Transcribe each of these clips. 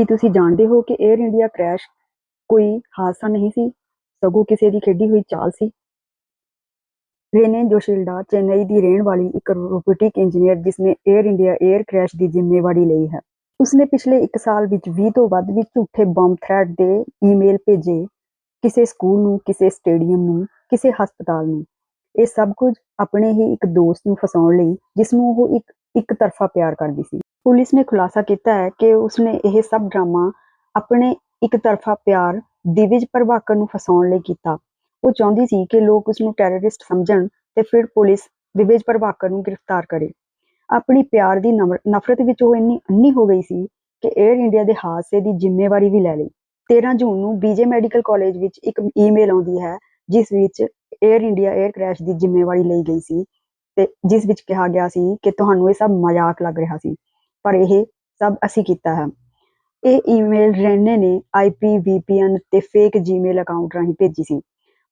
ਕੀ ਤੁਸੀਂ ਜਾਣਦੇ ਹੋ ਕਿ 에ਅਰ ਇੰਡੀਆ ਕ੍ਰੈਸ਼ ਕੋਈ ਹਾਦਸਾ ਨਹੀਂ ਸੀ? ਸਗੋਂ ਕਿਸੇ ਦੀ ਖੇਡੀ ਹੋਈ ਚਾਲ ਸੀ। ਰੇਨੇ ਜੋਸ਼ਿਲਡਾ, ਚੇਨਈ ਦੀ ਰਹਿਣ ਵਾਲੀ ਇੱਕ ਰੋਬੋਟਿਕ ਇੰਜੀਨੀਅਰ ਜਿਸਨੇ 에ਅਰ ਇੰਡੀਆ 에ਅਰ ਕ੍ਰੈਸ਼ ਦੀ ਜ਼ਿੰਮੇਵਾਰੀ ਲਈ ਹੈ। ਉਸਨੇ ਪਿਛਲੇ 1 ਸਾਲ ਵਿੱਚ 20 ਤੋਂ ਵੱਧ ਵੀ ਝੂਠੇ ਬੰਬ ਥ੍ਰੈਟ ਦੇ ਈਮੇਲ ਭੇਜੇ ਕਿਸੇ ਸਕੂਲ ਨੂੰ, ਕਿਸੇ ਸਟੇਡੀਅਮ ਨੂੰ, ਕਿਸੇ ਹਸਪਤਾਲ ਨੂੰ। ਇਹ ਸਭ ਕੁਝ ਆਪਣੇ ਹੀ ਇੱਕ ਦੋਸਤ ਨੂੰ ਫਸਾਉਣ ਲਈ ਜਿਸ ਨੂੰ ਉਹ ਇੱਕ ਇੱਕ ਤਰਫਾ ਪਿਆਰ ਕਰਦੀ ਸੀ। ਪੁਲਿਸ ਨੇ ਖੁਲਾਸਾ ਕੀਤਾ ਹੈ ਕਿ ਉਸਨੇ ਇਹ ਸਭ ਡਰਾਮਾ ਆਪਣੇ ਇੱਕ ਤਰਫਾ ਪਿਆਰ ਦਿਵਿਜ ਪ੍ਰਭਾਕਰ ਨੂੰ ਫਸਾਉਣ ਲਈ ਕੀਤਾ। ਉਹ ਚਾਹੁੰਦੀ ਸੀ ਕਿ ਲੋਕ ਉਸ ਨੂੰ ਟੈਰਰਿਸਟ ਸਮਝਣ ਤੇ ਫਿਰ ਪੁਲਿਸ ਦਿਵਿਜ ਪ੍ਰਭਾਕਰ ਨੂੰ ਗ੍ਰਿਫਤਾਰ ਕਰੇ। ਆਪਣੀ ਪਿਆਰ ਦੀ ਨਫ਼ਰਤ ਵਿੱਚ ਉਹ ਇੰਨੀ ਅੰਨੀ ਹੋ ਗਈ ਸੀ ਕਿ 에ਅਰ ਇੰਡੀਆ ਦੇ ਹਾਦਸੇ ਦੀ ਜ਼ਿੰਮੇਵਾਰੀ ਵੀ ਲੈ ਲਈ। 13 ਜੂਨ ਨੂੰ ਬੀਜੇ ਮੈਡੀਕਲ ਕਾਲਜ ਵਿੱਚ ਇੱਕ ਈਮੇਲ ਆਉਂਦੀ ਹੈ, ਜਿਸ ਵਿੱਚ 에ਅਰ ਇੰਡੀਆ 에ਅਰ ਕ੍ਰੈਸ਼ ਦੀ ਜ਼ਿੰਮੇਵਾਰੀ ਲਈ ਗਈ ਸੀ ਤੇ ਜਿਸ ਵਿੱਚ ਕਿਹਾ ਗਿਆ ਸੀ ਕਿ ਤੁਹਾਨੂੰ ਇਹ ਸਭ ਮਜ਼ਾਕ ਲੱਗ ਰਿਹਾ ਸੀ। ਪਰ ਇਹ ਸਭ ਅਸੀਂ ਕੀਤਾ ਹੈ। ਇਹ ਈਮੇਲ ਰੈਨੇ ਨੇ ਆਈਪੀ ਵੀਪੀਐਨ ਤੇ ਫੇਕ ਜੀਮੇਲ ਅਕਾਊਂਟ ਰਾਹੀਂ ਭੇਜੀ ਸੀ।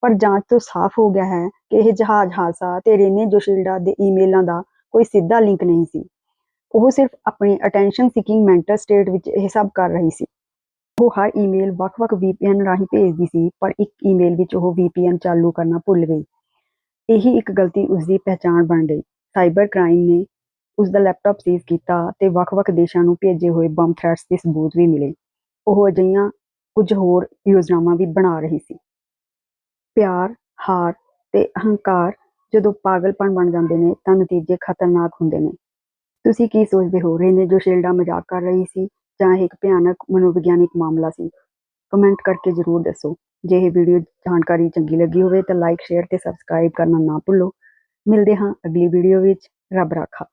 ਪਰ ਜਾਂਚ ਤੋਂ ਸਾਫ਼ ਹੋ ਗਿਆ ਹੈ ਕਿ ਇਹ ਜਹਾਜ਼ ਹਾਦਸਾ ਤੇ ਰੇਨੇ ਜੋਸ਼ਿਲਡਾ ਦੇ ਈਮੇਲਾਂ ਦਾ ਕੋਈ ਸਿੱਧਾ ਲਿੰਕ ਨਹੀਂ ਸੀ। ਉਹ ਸਿਰਫ ਆਪਣੀ ਅਟੈਂਸ਼ਨ ਸੀਕਿੰਗ ਮੈਂਟਲ ਸਟੇਟ ਵਿੱਚ ਇਹ ਸਭ ਕਰ ਰਹੀ ਸੀ। ਉਹ ਹਰ ਈਮੇਲ ਵੱਖ-ਵੱਖ VPN ਰਾਹੀਂ ਭੇਜਦੀ ਸੀ, ਪਰ ਇੱਕ ਈਮੇਲ ਵਿੱਚ ਉਹ VPN ਚਾਲੂ ਕਰਨਾ ਭੁੱਲ ਗਈ। ਇਹੀ ਇੱਕ ਗਲਤੀ ਉਸ ਦੀ ਪਹਿਚਾਣ ਬਣ ਗਈ। ਸਾਈਬਰ ਕ੍ਰਾਈਮ ਨੇ ਉਸ ਦਾ ਲੈਪਟਾਪ ਸੀਜ਼ ਕੀਤਾ ਤੇ ਵੱਖ-ਵੱਖ ਦੇਸ਼ਾਂ ਨੂੰ ਭੇਜੇ ਹੋਏ ਬੰਬ ਥ੍ਰੈਟਸ ਦੇ ਸਬੂਤ ਵੀ ਮਿਲੇ। ਉਹ ਅਜਿਹੀਆਂ ਕੁਝ ਹੋਰ ਯੋਜਨਾਵਾਂ ਵੀ ਬਣਾ ਰਹੀ ਸੀ। ਪਿਆਰ, ਹਾਰ ਤੇ ਅਹੰਕਾਰ ਜਦੋਂ ਪਾਗਲਪਣ ਬਣ ਜਾਂਦੇ ਨੇ ਤਾਂ ਨਤੀਜੇ ਖਤਰਨਾਕ ਹੁੰਦੇ ਨੇ। ਤੁਸੀਂ ਕੀ ਸੋਚਦੇ ਹੋ? ਰੇਨੇ ਜੋਸ਼ਿਲਡਾ ਮਜ਼ਾਕ ਕਰ ਰਹੀ ਸੀ ਜਾਂ ਇਹ ਇੱਕ ਭਿਆਨਕ ਮਨੋਵਿਗਿਆਨਿਕ ਮਾਮਲਾ ਸੀ? ਕਮੈਂਟ ਕਰਕੇ ਜ਼ਰੂਰ ਦੱਸੋ। ਜੇ ਇਹ ਵੀਡੀਓ ਜਾਣਕਾਰੀ ਚੰਗੀ ਲੱਗੀ ਹੋਵੇ ਤਾਂ ਲਾਈਕ ਸ਼ੇਅਰ ਤੇ ਸਬਸਕ੍ਰਾਈਬ ਕਰਨਾ ਨਾ ਭੁੱਲੋ। ਮਿਲਦੇ ਹਾਂ ਅਗਲੀ ਵੀਡੀਓ ਵਿੱਚ। ਰੱਬ ਰਾਖਾ।